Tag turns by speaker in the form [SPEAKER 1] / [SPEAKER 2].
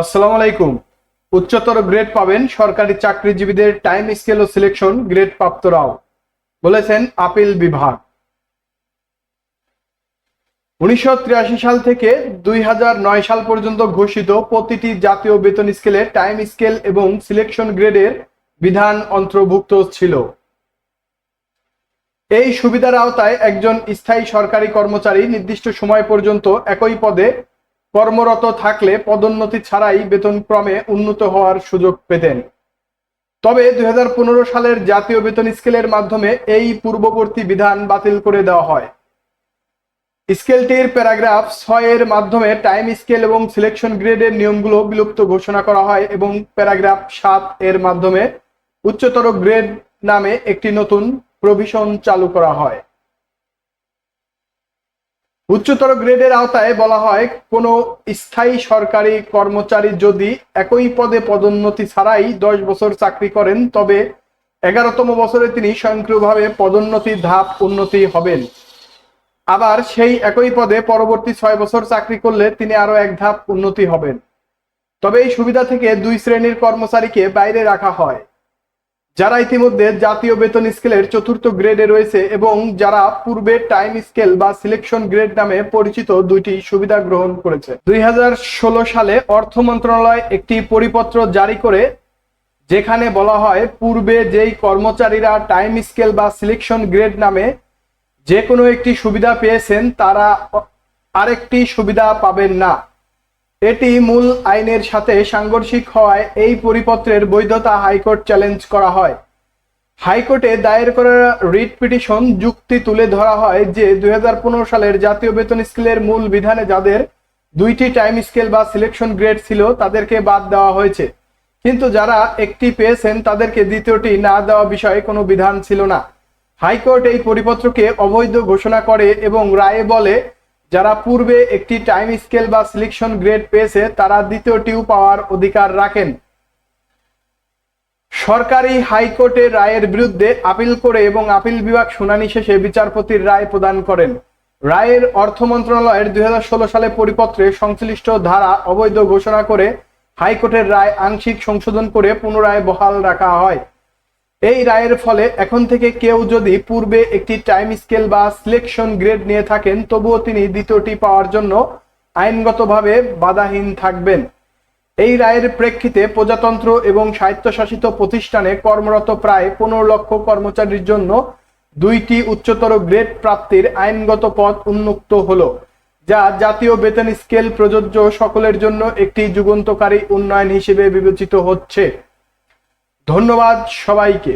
[SPEAKER 1] আসসালামু আলাইকুম। উচ্চতর গ্রেড পাবেন সরকারি চাকরিজীবীদের টাইম স্কেল ও সিলেকশন গ্রেড প্রাপ্তরাও বলেছেন আপিল বিভাগ। উনিশশো সাল থেকে দুই সাল পর্যন্ত ঘোষিত প্রতিটি জাতীয় বেতন স্কেলে টাইম স্কেল এবং সিলেকশন গ্রেডের বিধান অন্তর্ভুক্ত ছিল। এই সুবিধার আওতায় একজন স্থায়ী সরকারি কর্মচারী নির্দিষ্ট সময় পর্যন্ত একই পদে কর্মরত থাকলে পদোন্নতি ছাড়াই বেতনক্রমে উন্নত হওয়ার সুযোগ পেতেন। তবে দুই হাজার পনেরো সালের জাতীয় বেতন স্কেলের মাধ্যমে এই পূর্ববর্তী বিধান বাতিল করে দেওয়া হয়। স্কেলটির প্যারাগ্রাফ ছয়ের মাধ্যমে টাইম স্কেল এবং সিলেকশন গ্রেডের নিয়মগুলো বিলুপ্ত ঘোষণা করা হয় এবং প্যারাগ্রাফ সাত এর মাধ্যমে উচ্চতর গ্রেড নামে একটি নতুন প্রভিশন চালু করা হয়। উচ্চতর গ্রেডের আওতায় বলা হয়, কোনো স্থায়ী সরকারি কর্মচারী যদি একই পদে পদোন্নতি ছাড়াই দশ বছর চাকরি করেন, তবে এগারোতম বছরে তিনি স্বয়ংক্রিয়ভাবে পদোন্নতি ধাপ উন্নতি হবেন। আবার সেই একই পদে পরবর্তী ছয় বছর চাকরি করলে তিনি আরও এক ধাপ উন্নতি হবেন। তবে এই সুবিধা থেকে দুই শ্রেণির কর্মচারীকে বাইরে রাখা হয়। যারা ইতিমধ্যে জাতীয় বেতন স্কেলের চতুর্থ গ্রেডে রয়েছে এবং যারা পূর্বে টাইম স্কেল বা সিলেকশন গ্রেড নামে পরিচিত দুইটি সুবিধা গ্রহণ করেছে। দুই হাজার ষোলো সালে অর্থ মন্ত্রণালয় একটি পরিপত্র জারি করে, যেখানে বলা হয় পূর্বে যেই কর্মচারীরা টাইম স্কেল বা সিলেকশন গ্রেড নামে যে কোনো একটি সুবিধা পেয়েছেন, তারা আরেকটি সুবিধা পাবেন না। এটি মূল আইনের সাথে সাংঘর্ষিক হওয়ায় এই পরিপত্রের বৈধতা হাইকোর্ট চ্যালেঞ্জ করা হয়। হাইকোর্টে দায়ের করা রিট পিটিশন যুক্তি তুলে ধরা হয় যে দুই হাজার পনেরো সালের জাতীয় বেতন স্কেলের মূল বিধানে যাদের দুইটি টাইম স্কেল বা সিলেকশন গ্রেড ছিল তাদেরকে বাদ দেওয়া হয়েছে। কিন্তু যারা একটি পেয়েছেন তাদেরকে দ্বিতীয়টি না দেওয়া বিষয়ে কোনো বিধান ছিল না। হাইকোর্ট এই পরিপত্রকে অবৈধ ঘোষণা করে এবং রায়ে বলে যারা পূর্বে একটি টাইম স্কেল বা সিলেকশন গ্রেড পেয়েছে, তারা দ্বিতীয়টিও পাওয়ার অধিকার রাখেন। সরকারি হাইকোর্টের রায়ের বিরুদ্ধে আপিল করে এবং আপিল বিভাগ শুনানি শেষে বিচারপতির রায় প্রদান করেন। রায়ের অর্থ মন্ত্রণালয়ের দুই হাজার ষোলো সালে পরিপত্রে সংশ্লিষ্ট ধারা অবৈধ ঘোষণা করে হাইকোর্টের রায় আংশিক সংশোধন করে পুনরায় বহাল রাখা হয়। এই রায়ের ফলে এখন থেকে কেউ যদি পূর্বে একটি টাইম স্কেল বা সিলেকশন গ্রেড নিয়ে থাকেন, তবুও তিনি দ্বিতীয়টি পাওয়ার জন্য আইনগতভাবে বাধাহীন থাকবেন। এই রায়ের প্রেক্ষিতে প্রজাতন্ত্র এবং স্বায়ত্তশাসিত প্রতিষ্ঠানে কর্মরত প্রায় পনেরো লক্ষ কর্মচারীর জন্য দুইটি উচ্চতর গ্রেড প্রাপ্তির আইনগত পথ উন্মুক্ত হলো, যা জাতীয় বেতন স্কেল প্রযোজ্য সকলের জন্য একটি যুগান্তকারী উন্নয়ন হিসেবে বিবেচিত হচ্ছে। ধন্যবাদ সবাইকে।